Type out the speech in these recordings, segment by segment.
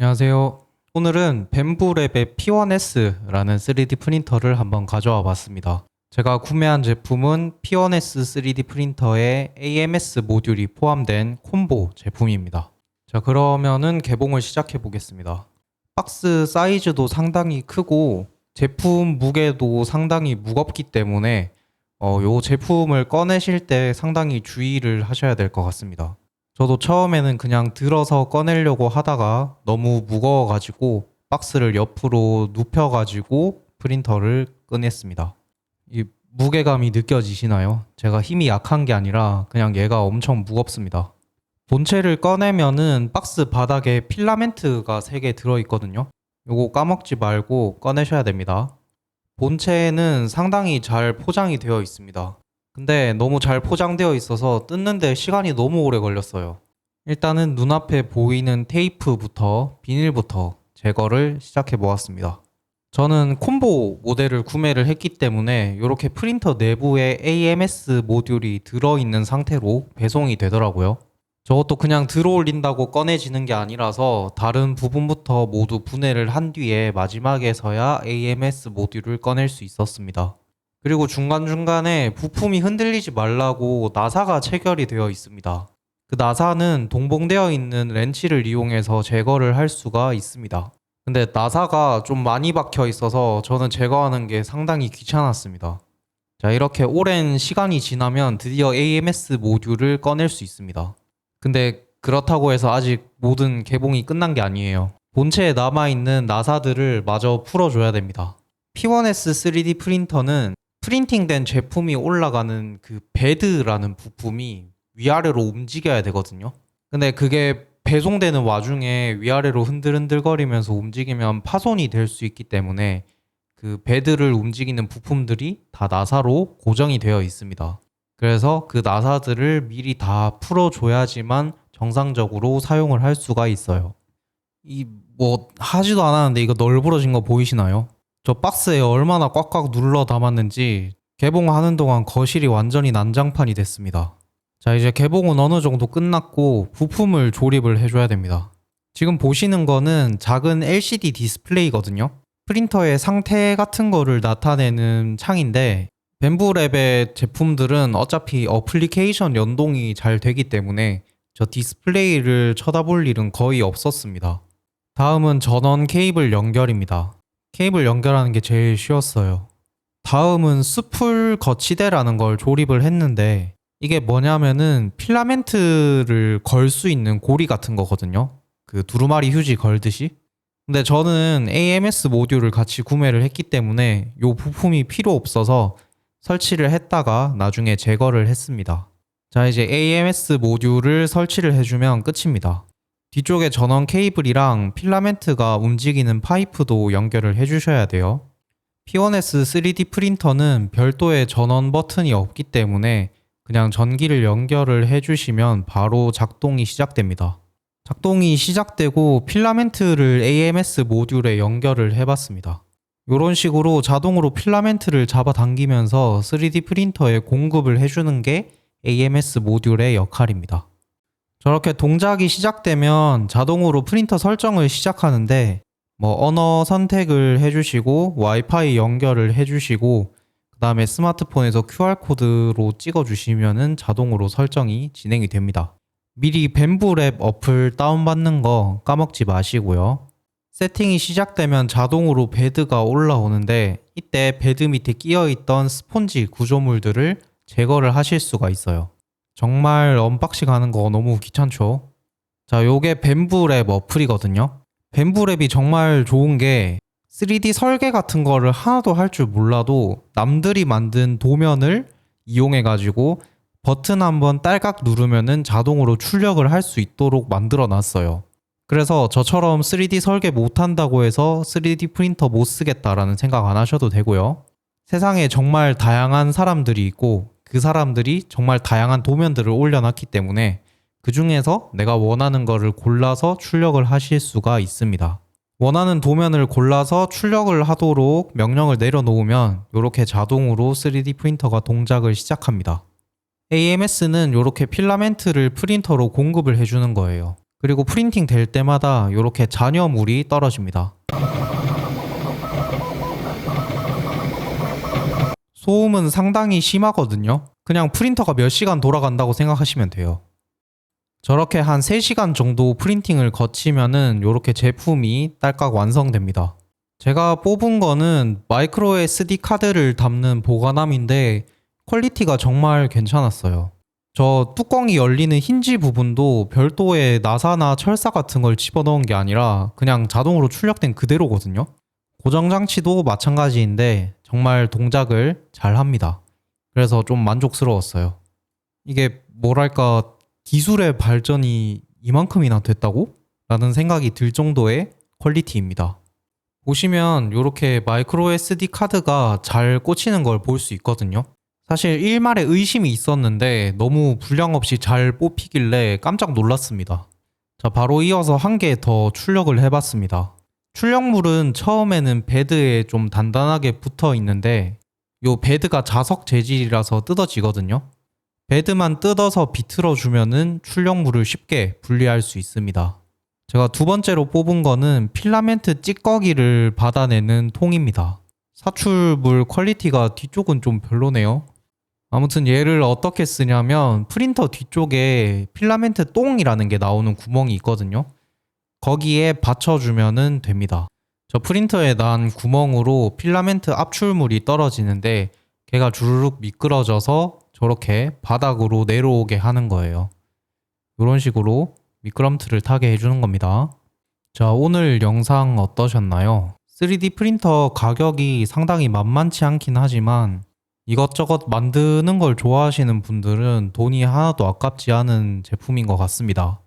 안녕하세요. 오늘은 벤부랩의 P1S라는 3D 프린터를 한번 가져와 봤습니다. 제가 구매한 제품은 P1S 3D 프린터에 AMS 모듈이 포함된 콤보 제품입니다. 자, 그러면은 개봉을 시작해 보겠습니다. 박스 사이즈도 상당히 크고 제품 무게도 상당히 무겁기 때문에 어, 요 제품을 꺼내실 때 상당히 주의를 하셔야 될 것 같습니다. 저도 처음에는 그냥 들어서 꺼내려고 하다가 너무 무거워가지고 박스를 옆으로 눕혀가지고 프린터를 꺼냈습니다. 이 무게감이 느껴지시나요? 제가 힘이 약한 게 아니라 그냥 얘가 엄청 무겁습니다. 본체를 꺼내면은 박스 바닥에 필라멘트가 3개 들어있거든요. 요거 까먹지 말고 꺼내셔야 됩니다. 본체는 상당히 잘 포장이 되어 있습니다. 근데 너무 잘 포장되어 있어서 뜯는데 시간이 너무 오래 걸렸어요. 일단은 눈앞에 보이는 테이프부터 비닐부터 제거를 시작해 보았습니다. 저는 콤보 모델을 구매를 했기 때문에 이렇게 프린터 내부에 AMS 모듈이 들어있는 상태로 배송이 되더라고요. 저것도 그냥 들어 올린다고 꺼내지는 게 아니라서 다른 부분부터 모두 분해를 한 뒤에 마지막에서야 AMS 모듈을 꺼낼 수 있었습니다. 그리고 중간중간에 부품이 흔들리지 말라고 나사가 체결이 되어 있습니다. 그 나사는 동봉되어 있는 렌치를 이용해서 제거를 할 수가 있습니다. 근데 나사가 좀 많이 박혀 있어서 저는 제거하는 게 상당히 귀찮았습니다. 자, 이렇게 오랜 시간이 지나면 드디어 AMS 모듈을 꺼낼 수 있습니다. 근데 그렇다고 해서 아직 모든 개봉이 끝난 게 아니에요. 본체에 남아있는 나사들을 마저 풀어줘야 됩니다. P1S 3D 프린터는 프린팅된 제품이 올라가는 그 베드라는 부품이 위아래로 움직여야 되거든요. 근데 그게 배송되는 와중에 위아래로 흔들흔들거리면서 움직이면 파손이 될 수 있기 때문에 그 베드를 움직이는 부품들이 다 나사로 고정이 되어 있습니다. 그래서 그 나사들을 미리 다 풀어줘야지만 정상적으로 사용을 할 수가 있어요. 이 뭐 하지도 않았는데 이거 널브러진 거 보이시나요? 저 박스에 얼마나 꽉꽉 눌러 담았는지 개봉하는 동안 거실이 완전히 난장판이 됐습니다. 자, 이제 개봉은 어느 정도 끝났고 부품을 조립을 해줘야 됩니다. 지금 보시는 거는 작은 LCD 디스플레이거든요. 프린터의 상태 같은 거를 나타내는 창인데 벤부랩의 제품들은 어차피 어플리케이션 연동이 잘 되기 때문에 저 디스플레이를 쳐다볼 일은 거의 없었습니다. 다음은 전원 케이블 연결입니다. 케이블 연결하는 게 제일 쉬웠어요. 다음은 수풀 거치대라는 걸 조립을 했는데 이게 뭐냐면은 필라멘트를 걸 수 있는 고리 같은 거거든요. 그 두루마리 휴지 걸듯이. 근데 저는 AMS 모듈을 같이 구매를 했기 때문에 요 부품이 필요 없어서 설치를 했다가 나중에 제거를 했습니다. 자, 이제 AMS 모듈을 설치를 해주면 끝입니다. 뒤쪽에 전원 케이블이랑 필라멘트가 움직이는 파이프도 연결을 해주셔야 돼요. P1S 3D 프린터는 별도의 전원 버튼이 없기 때문에 그냥 전기를 연결을 해주시면 바로 작동이 시작됩니다. 작동이 시작되고 필라멘트를 AMS 모듈에 연결을 해봤습니다. 이런 식으로 자동으로 필라멘트를 잡아당기면서 3D 프린터에 공급을 해주는 게 AMS 모듈의 역할입니다. 저렇게 동작이 시작되면 자동으로 프린터 설정을 시작하는데 뭐 언어 선택을 해주시고 와이파이 연결을 해주시고 그 다음에 스마트폰에서 QR코드로 찍어주시면은 자동으로 설정이 진행이 됩니다. 미리 벤부랩 어플 다운받는 거 까먹지 마시고요. 세팅이 시작되면 자동으로 베드가 올라오는데 이때 베드 밑에 끼어있던 스폰지 구조물들을 제거를 하실 수가 있어요. 정말 언박싱 하는 거 너무 귀찮죠? 자, 요게 벤부랩 어플이거든요. 벤부랩이 정말 좋은 게 3D 설계 같은 거를 하나도 할 줄 몰라도 남들이 만든 도면을 이용해 가지고 버튼 한번 딸깍 누르면은 자동으로 출력을 할 수 있도록 만들어 놨어요. 그래서 저처럼 3D 설계 못 한다고 해서 3D 프린터 못 쓰겠다라는 생각 안 하셔도 되고요. 세상에 정말 다양한 사람들이 있고 그 사람들이 정말 다양한 도면들을 올려놨기 때문에 그 중에서 내가 원하는 거를 골라서 출력을 하실 수가 있습니다. 원하는 도면을 골라서 출력을 하도록 명령을 내려놓으면 이렇게 자동으로 3D 프린터가 동작을 시작합니다. AMS는 이렇게 필라멘트를 프린터로 공급을 해주는 거예요. 그리고 프린팅 될 때마다 이렇게 잔여물이 떨어집니다. 소음은 상당히 심하거든요. 그냥 프린터가 몇 시간 돌아간다고 생각하시면 돼요. 저렇게 한 3시간 정도 프린팅을 거치면은 이렇게 제품이 딸깍 완성됩니다. 제가 뽑은 거는 마이크로 SD 카드를 담는 보관함인데 퀄리티가 정말 괜찮았어요. 저 뚜껑이 열리는 힌지 부분도 별도의 나사나 철사 같은 걸 집어넣은 게 아니라 그냥 자동으로 출력된 그대로거든요. 고정 장치도 마찬가지인데 정말 동작을 잘 합니다. 그래서 좀 만족스러웠어요. 이게 뭐랄까 기술의 발전이 이만큼이나 됐다고? 라는 생각이 들 정도의 퀄리티입니다. 보시면 이렇게 마이크로 SD 카드가 잘 꽂히는 걸 볼 수 있거든요. 사실 1말에 의심이 있었는데 너무 불량 없이 잘 뽑히길래 깜짝 놀랐습니다. 자, 바로 이어서 한 개 더 출력을 해봤습니다. 출력물은 처음에는 베드에 좀 단단하게 붙어 있는데 요 베드가 자석 재질이라서 뜯어지거든요. 베드만 뜯어서 비틀어 주면은 출력물을 쉽게 분리할 수 있습니다. 제가 두 번째로 뽑은 거는 필라멘트 찌꺼기를 받아내는 통입니다. 사출물 퀄리티가 뒤쪽은 좀 별로네요. 아무튼 얘를 어떻게 쓰냐면 프린터 뒤쪽에 필라멘트 똥이라는 게 나오는 구멍이 있거든요. 거기에 받쳐주면은 됩니다. 저 프린터에 난 구멍으로 필라멘트 압출물이 떨어지는데 걔가 주르륵 미끄러져서 저렇게 바닥으로 내려오게 하는 거예요. 이런 식으로 미끄럼틀을 타게 해주는 겁니다. 자, 오늘 영상 어떠셨나요? 3D 프린터 가격이 상당히 만만치 않긴 하지만 이것저것 만드는 걸 좋아하시는 분들은 돈이 하나도 아깝지 않은 제품인 것 같습니다.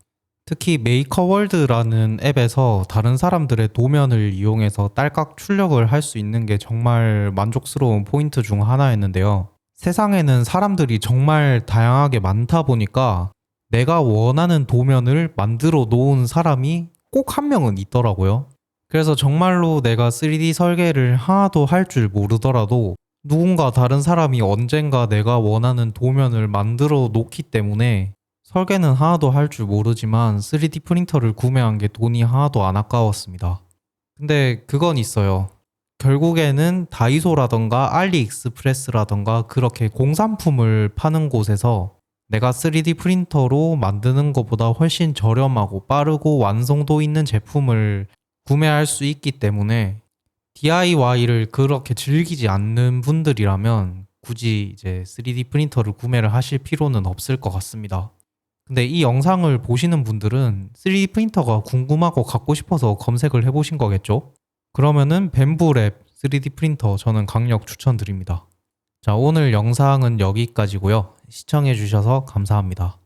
특히 메이커월드라는 앱에서 다른 사람들의 도면을 이용해서 딸깍 출력을 할 수 있는 게 정말 만족스러운 포인트 중 하나였는데요. 세상에는 사람들이 정말 다양하게 많다 보니까 내가 원하는 도면을 만들어 놓은 사람이 꼭 한 명은 있더라고요. 그래서 정말로 내가 3D 설계를 하나도 할 줄 모르더라도 누군가 다른 사람이 언젠가 내가 원하는 도면을 만들어 놓기 때문에 설계는 하나도 할 줄 모르지만 3D 프린터를 구매한 게 돈이 하나도 안 아까웠습니다. 근데 그건 있어요. 결국에는 다이소라던가 알리익스프레스라던가 그렇게 공산품을 파는 곳에서 내가 3D 프린터로 만드는 것보다 훨씬 저렴하고 빠르고 완성도 있는 제품을 구매할 수 있기 때문에 DIY를 그렇게 즐기지 않는 분들이라면 굳이 이제 3D 프린터를 구매를 하실 필요는 없을 것 같습니다. 근데 이 영상을 보시는 분들은 3D 프린터가 궁금하고 갖고 싶어서 검색을 해보신 거겠죠? 그러면은 벤부랩 3D 프린터 저는 강력 추천드립니다. 자, 오늘 영상은 여기까지고요. 시청해주셔서 감사합니다.